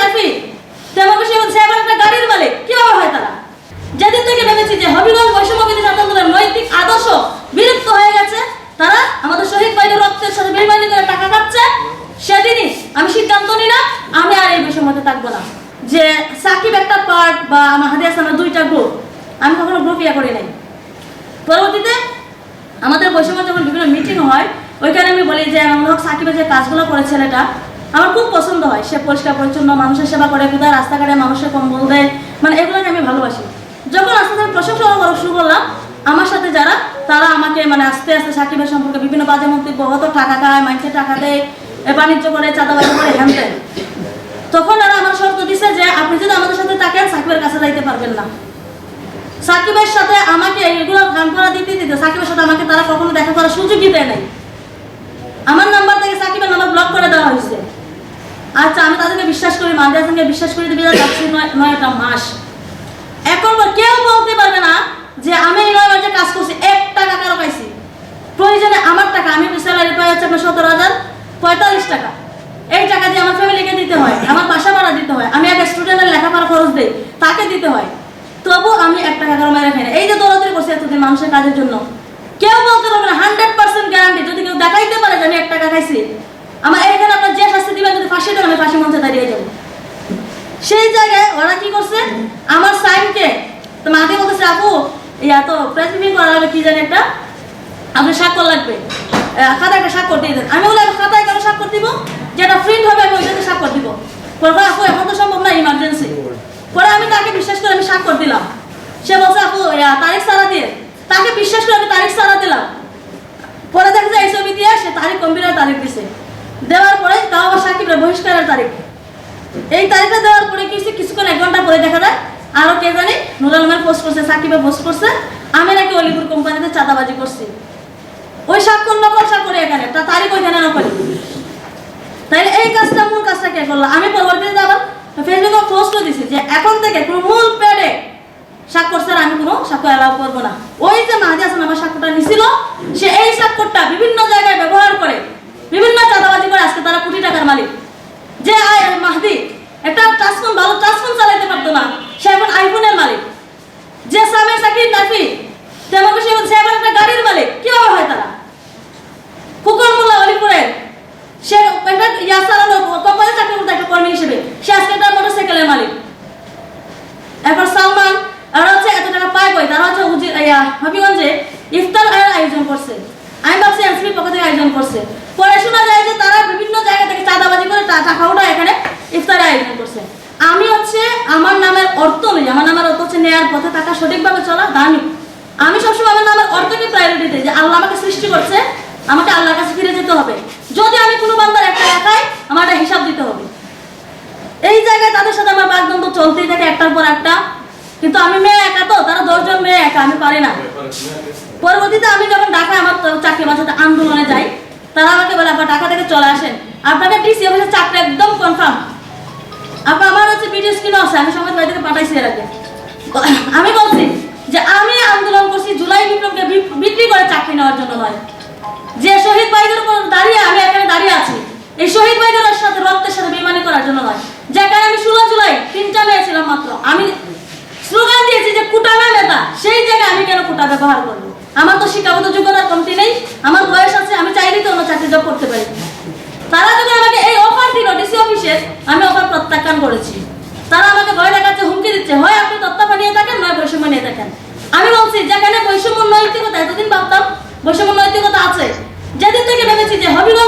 নাফি নাফি যেভাবে সে হচ্ছে এবার একটা গাড়ির মালিক, কীভাবে হয় তারা? যেদিন থেকে ভেবেছি যে হবিগঞ্জ বৈষম্য আন্দোলনের নৈতিক আদর্শ বিলুপ্ত হয়ে গেছে, তারা আমাদের শহীদ ভাইদের রক্তের সাথে বেমানি করে টাকা খাচ্ছে সেদিনই আমি সিদ্ধান্ত নিলাম, আমি আর এই বিষয়ের থাকব না। যে সাকিব একটা পার্ট বা আমার হাতে আসলামের দুইটা গ্রুপ আমি কখনো গ্রুপ ইয়া করি নাই। পরবর্তীতে আমাদের বৈষম্য যখন বিভিন্ন মিটিং হয়, ওইখানে আমি বলি যে আমার হক সাকিবের যে কাজগুলো করেছে এটা আমার খুব পছন্দ হয়। সে পরিষ্কার, পরিচ্ছন্ন, মানুষের সেবা করে, কোথায় রাস্তাঘাটে মানুষের কম্বল দেয় মানে এগুলোকে আমি ভালোবাসি। যখন আস্তে আস্তে প্রশংসা করা শুরু করলাম, আমার সাথে যারা, তারা আমাকে মানে আস্তে আস্তে সাকিবের সম্পর্কে বিভিন্ন বাজে মন্তব্য হতো টাকা খায় মানুষের টাকা দেয় বাণিজ্য করে, চাঁদাবাজি করে, হ্যান ত্যান। তখন এরা আমার শর্ত দিছে যে, আপনি যদি আমাদের সাথে থাকেন, সাকিবের কাছে যাইতে পারবেন না। সাকিবের সাথে আমাকে এগুলো গান করা দিতে দিতে, সাকিবের সাথে আমাকে তারা কখনো দেখা করার সুযোগই দেয় নাই। আমার নাম্বার থেকে সাকিবের নাম্বার ব্লক করে দেওয়া হয়েছে। আচ্ছা আমি তাদেরকে বিশ্বাস করি সঙ্গে বিশ্বাস করে দিবি যাচ্ছি নয় নয়টা মাস। এখন কেউ বলতে পারবে না যে আমি এই নয় মাসে কাজ করছি, এক টাকা কারও পাইছি। প্রয়োজনে আমার টাকা, আমি স্যালারি পাই হচ্ছে আপনার সতেরো হাজার পঁয়তাল্লিশ টাকা। এই টাকা দিয়ে আমার ফ্যামিলিকে দিতে হয়, আমার বাসা ভাড়া দিতে হয়, আমি এক স্টুডেন্টের লেখাপড়া খরচ দিই, তাকে দিতে হয়। তবু আমি এক টাকা কারও মেরে খাই। এই যে দৌড়াদৌড়ি করছি এতদিন মানুষের কাজের জন্য, কেউ বলতে পারবে না হান্ড্রেড পার্সেন্ট গ্যারান্টি যদি কেউ দেখাইতে পারে যে আমি এক টাকা খাইছি আমার এখানে আপনার যে শাস্তি দিবেন যদি ফাঁসি দেন আমি ফাঁসি মঞ্চে দাঁড়িয়ে যাব সেই জায়গায় ওরা কি করছে আমার সাইনকে তো মাকে বলতেছে আপু তো প্রেস মিটিং করা কি জানি একটা? আপনার স্বাক্ষর লাগবে। একটা স্বাক্ষর দিয়ে দেন। আমি বলে খাতায় কেন স্বাক্ষর দিব? যেটা প্রিন্ট হবে আমি ওইটাতে স্বাক্ষর দিব। পরে আপু এখন তো সম্ভব না ইমার্জেন্সি পরে আমি তাকে বিশ্বাস করে আমি স্বাক্ষর দিলাম। সে বলছে আপু তারিখ সারা দিয়ে। তাকে বিশ্বাস করে আমি তারিখ সারা দিলাম। পরে দেখা যায় এই ছবি দিয়ে সে তারিখ কম্পিউটার তারিখ দিছে। দেওয়ার পরে তাও আবার সাকিবের বহিষ্কারের তারিখ। এই তারিখটা দেওয়ার পরে কি হয়েছে, কিছুক্ষণ এক ঘণ্টা পরে দেখা যায় আরও কে জানি? নুর আলমের পোস্ট করছে, সাকিবে পোস্ট করছে। আমি নাকি অলিপুর কোম্পানিতে চাঁদাবাজি করছি। ওই স্বাক্ষর নকল স্বাক্ষর এখানে? তা তারিখ ওইখানে নকলি তাইলে এই কাজটা মূল কাজটা কে করল? আমি পরবর্তীতে আবার ফেসবুকে পোস্টও দিছি যে এখন থেকে কোনো মূল পেডে স্বাক্ষর স্যার আমি কোনো স্বাক্ষর অ্যালাউ করব না। ওই যে মাহাদি হাসান আমার স্বাক্ষরটা নিছিল সে এই স্বাক্ষরটা বিভিন্ন জায়গায় ব্যবহার করে বিভিন্ন চাঁদাবাজি করে আজকে তারা কোটি টাকার মালিক যে আয় মাহদি একটা টাচফোন ভালো টাচফোন চালাইতে পারতো না সে এখন আইফোনের মালিক যে সামে সাকিব নাফি তেমন সে সে এখন একটা গাড়ির মালিক কীভাবে হয় তারা ফুকর মোল্লা অলিপুরের সে এত টাকা পায় এখানে ইফতার আয়োজন করছে। আমি হচ্ছে আমার নামের অর্থ নই, আমার অর্থ হচ্ছে পথে টাকা সঠিকভাবে চলা দামি। আমি সবসময় আমার নামের অর্থকে প্রায়োরিটি দিই যে আল্লাহ আমাকে সৃষ্টি করছে, আমাকে আল্লাহর কাছে ফিরে যেতে হবে। যদি আমি কোনো বান্দার একটা একাই আমার একটা হিসাব দিতে হবে। এই জায়গায় তাদের সাথে আমার বাগদন্ড চলতেই থাকে একটার পর একটা। কিন্তু আমি মেয়ে একা তো, তারা দশজন মেয়ে একা, আমি পারি না। পরবর্তীতে আমি যখন ঢাকায় আমার চাকরি বাঁচাতে আন্দোলনে যাই, তারা আমাকে বলে আপনার ঢাকা থেকে চলে আসেন। আপনাকে ডিসি অফিসের চাকরি একদম কনফার্ম আপা, আমার হচ্ছে ভিডিও স্ক্রিনও আছে আমি সমাজ বাড়ি থেকে পাঠাইছি এর আগে। আমি বলছি যে, আমি আন্দোলন করছি, জুলাই বিপ্লবকে বিক্রি করে চাকরি নেওয়ার জন্য নয়। শহীদ ভাইদের সাথে রক্তের সাথে বেমানি করার জন্য নয়। যেখানে আমি ষোলো জুলাই তিনটা মেয়ে মাত্র। আমি স্লোগান দিয়েছি যে কুটানা নেতা, সেই জায়গায় আমি কেন কুটা ব্যবহার করব? আমার তো শিক্ষাগত যোগ্যতার কমতি নেই, আমার বয়স আছে, আমি চাইলেই তো অন্য চাকরি জব করতে পারি। তারা যদি আমাকে এই অফার দিল ডিসি অফিসে আমি অফার প্রত্যাখ্যান করেছি। তারা আমাকে ভয় দেখাচ্ছে, হুমকি দিচ্ছে, হয় আপনি তত্ত্বাবধান নিয়ে থাকেন, নয় বৈষম্য নিয়ে থাকেন। আমি বলছি, যেখানে বৈষম্য নৈতিকতা, এতদিন ভাবতাম, বৈষম্য নৈতিকতা আছে। যেদিন থেকে ভেবেছি যে হবিগঞ্জ